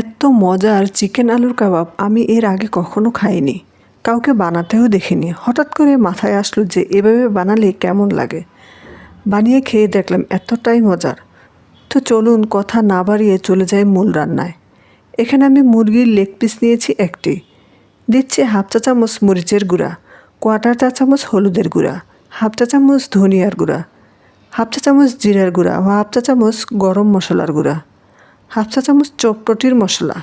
এত মজার চিকেন আলুর কাবাব আমি এর আগে কখনো খাইনি। কাউকে বানাতেও দেখিনি। হঠাৎ করে মাথায় আসলো যে এভাবে বানালে কেমন লাগে। বানিয়ে খেয়ে দেখলাম এতটাই মজার। তো চলুন কথা না বাড়িয়ে চলে যাই মূল রান্নায়। এখানে আমি মুরগির লেগ পিস নিয়েছি একটি। দিচ্ছি হাফ চা চামচ মরিচের গুঁড়া কোয়াটার চা চামচ হলুদের গুঁড়া, হাফ চা চামচ ধনিয়ার গুঁড়া, হাফ চা চামচ জিরার গুঁড়া হাফ চা চামচ গরম মশলার গুঁড়া। হাফ চা চামচ চটপটির মশলা,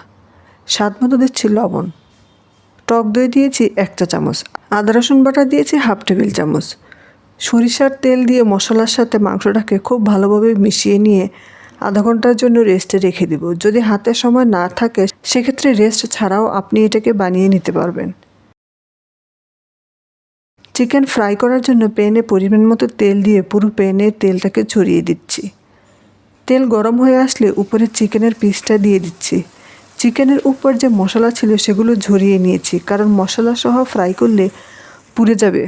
স্বাদ মতো দিচ্ছি লবণ। টক দই দিয়েছি এক চা চামচ, আদা রসুন বাটা দিয়েছি হাফ টেবিল চামচ। সরিষার তেল দিয়ে মশলার সাথে মাংসটাকে খুব ভালোভাবে মিশিয়ে নিয়ে আধা ঘণ্টার জন্য রেস্টে রেখে দিব। যদি হাতে সময় না থাকে, সেক্ষেত্রে রেস্ট ছাড়াও আপনি এটাকে বানিয়ে নিতে পারবেন। চিকেন ফ্রাই করার জন্য প্যানে পরিমাণ মতো তেল দিয়ে পুরো প্যানে তেলটাকে ছড়িয়ে দিচ্ছি। তেল গরম হয়ে আসলে উপরে চিকেনের পিসটা দিয়ে দিচ্ছি। চিকেনের উপর যে মশলা ছিল সেগুলো ঝরিয়ে নিয়েছি, কারণ মশলা সহ ফ্রাই করলে পুড়ে যাবে।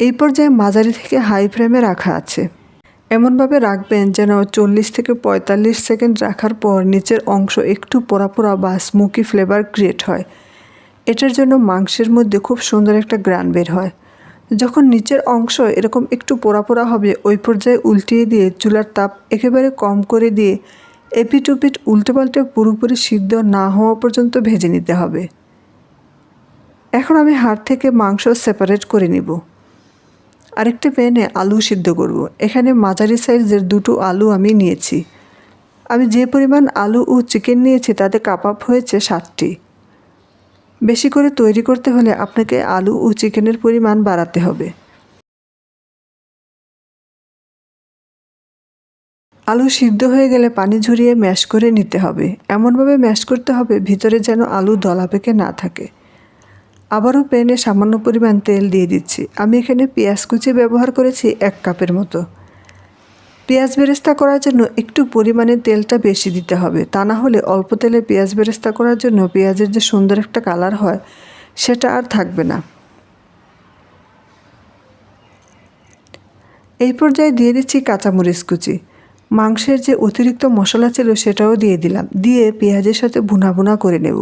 এই পর্যায়ে মাঝারি থেকে হাই ফ্লেমে রাখা আছে। এমনভাবে রাখবেন যেন চল্লিশ থেকে পঁয়তাল্লিশ সেকেন্ড রাখার পর নিচের অংশ একটু পোড়া পোড়া বা স্মোকি ফ্লেভার ক্রিয়েট হয়। এটার জন্য মাংসের মধ্যে খুব সুন্দর একটা গ্রান বের হয়। যখন নিচের অংশ এরকম একটু পোড়া পোড়া হবে, ওই পর্যায়ে উল্টিয়ে দিয়ে চুলার তাপ একেবারে কম করে দিয়ে এপিট উপিট উল্টে পাল্টে পুরোপুরি সিদ্ধ না হওয়া পর্যন্ত ভেজে নিতে হবে। এখন আমি হাড় থেকে মাংস সেপারেট করে নিব। আরেকটি প্যানে আলু সিদ্ধ করব। এখানে মাঝারি সাইজের দুটো আলু আমি নিয়েছি। আমি যে পরিমাণ আলু ও চিকেন নিয়েছি, তাতে কাপ আপ হয়েছে সাতটি। বেশি করে তৈরি করতে হলে আপনাকে আলু ও চিকেনের পরিমাণ বাড়াতে হবে। আলু সিদ্ধ হয়ে গেলে পানি ঝরিয়ে ম্যাশ করে নিতে হবে। এমনভাবে ম্যাশ করতে হবে ভিতরে যেন আলু দলা পেকে না থাকে। আবারও প্যানে সামান্য পরিমাণ তেল দিয়ে দিচ্ছি। আমি এখানে পেঁয়াজ কুচি ব্যবহার করেছি এক কাপের মতো। পেঁয়াজ বেরেস্তা করার জন্য একটু পরিমাণে তেলটা বেশি দিতে হবে। তা না হলে অল্প তেলে পেঁয়াজ বেরেস্তা করার জন্য পেঁয়াজের যে সুন্দর একটা কালার হয়, সেটা আর থাকবে না। এই পর্যায়ে দিয়ে দিচ্ছি কাঁচামরিচ কুচি। মাংসের যে অতিরিক্ত মশলা ছিল সেটাও দিয়ে দিলাম। দিয়ে পেঁয়াজের সাথে ভুনা ভুনা করে নেব।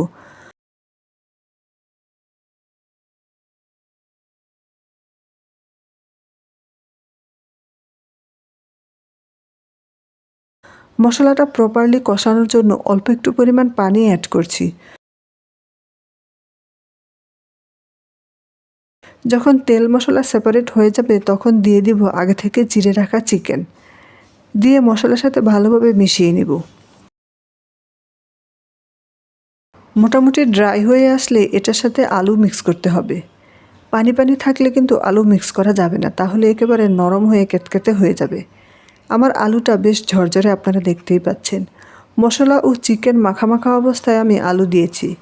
মশলাটা প্রপারলি কষানোর জন্য অল্প একটু পরিমাণ পানি অ্যাড করছি। যখন তেল মশলা সেপারেট হয়ে যাবে, তখন দিয়ে দিব আগে থেকে জিরে রাখা চিকেন দিয়ে মশলার সাথে ভালোভাবে মিশিয়ে নেব। মোটামুটি ড্রাই হয়ে আসলে এটার সাথে আলু মিক্স করতে হবে। পানি পানি থাকলে কিন্তু আলু মিক্স করা যাবে না, তাহলে একেবারে নরম হয়ে কেটকেটে হয়ে যাবে। আমার আলুটা বেশ ঝরঝরে আপনারা দেখতেই পাচ্ছেন। মশলা ও চিকেন মাখা অবস্থায় আমি আলু দিয়েছি।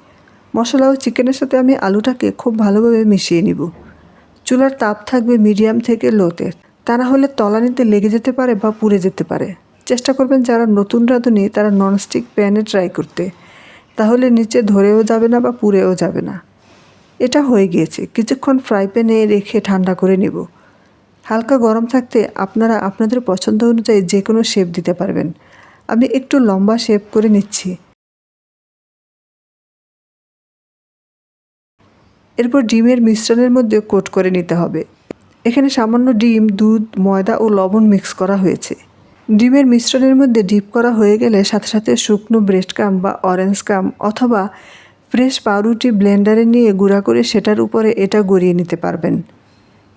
মশলা ও চিকেনের সাথে আমি আলুটাকে খুব ভালোভাবে মিশিয়ে নিব। চুলার তাপ থাকবে মিডিয়াম থেকে লোতে। তা না হলে তলানিতে লেগে যেতে পারে বা পুড়ে যেতে পারে। চেষ্টা করবেন যারা নতুন রাঁধুনি, তারা ননস্টিক প্যানে ট্রাই করতে। তাহলে নিচে ধরেও যাবে না বা পুড়েও যাবে না। এটা হয়ে গিয়েছে। কিছুক্ষণ ফ্রাই প্যানে রেখে ঠান্ডা করে নেব। হালকা গরম থাকতে আপনারা আপনাদের পছন্দ অনুযায়ী যে কোনো শেপ দিতে পারবেন। আমি একটু লম্বা শেপ করে নিচ্ছি। এরপর ডিমের মিশ্রণের মধ্যে কোট করে নিতে হবে। এখানে সামান্য ডিম, দুধ, ময়দা ও লবণ মিক্স করা হয়েছে। ডিমের মিশ্রণের মধ্যে ডিপ করা হয়ে গেলে সাথে সাথে শুকনো ব্রেস্ট কাম বা অরেঞ্জ কাম অথবা ফ্রেশ পাউরুটি ব্লেন্ডারে নিয়ে গুঁড়া করে সেটার উপরে এটা গড়িয়ে নিতে পারবেন।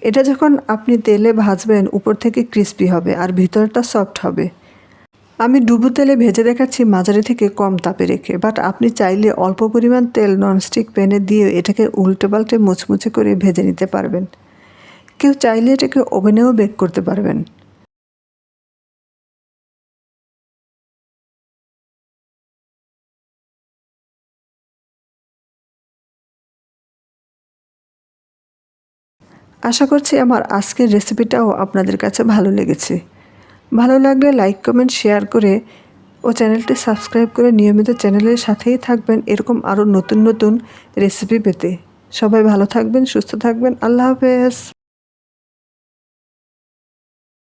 এটা যখন আপনি তেলে ভাজবেন, উপর থেকে ক্রিস্পি হবে আর ভিতরটা সফট হবে। আমি ডুবু তেলে ভেজে দেখাচ্ছি মাঝারি থেকে কম তাপে রেখে বাট আপনি চাইলে অল্প পরিমাণ তেল ননস্টিক প্যানে দিয়ে এটাকে উল্টে পাল্টে মুচমুচে করে ভেজে নিতে পারবেন। কেউ চাইলে এটাকে ওভেনেও বেক করতে পারবেন। আশা করছি আমার আজকের রেসিপিটাও আপনাদের কাছে ভালো লেগেছে। ভালো লাগলে লাইক, কমেন্ট, শেয়ার করে ও চ্যানেলটি সাবস্ক্রাইব করে নিয়মিত চ্যানেলের সাথেই থাকবেন এরকম আরও নতুন নতুন রেসিপি পেতে। সবাই ভালো থাকবেন, সুস্থ থাকবেন। আল্লাহ হাফেজ।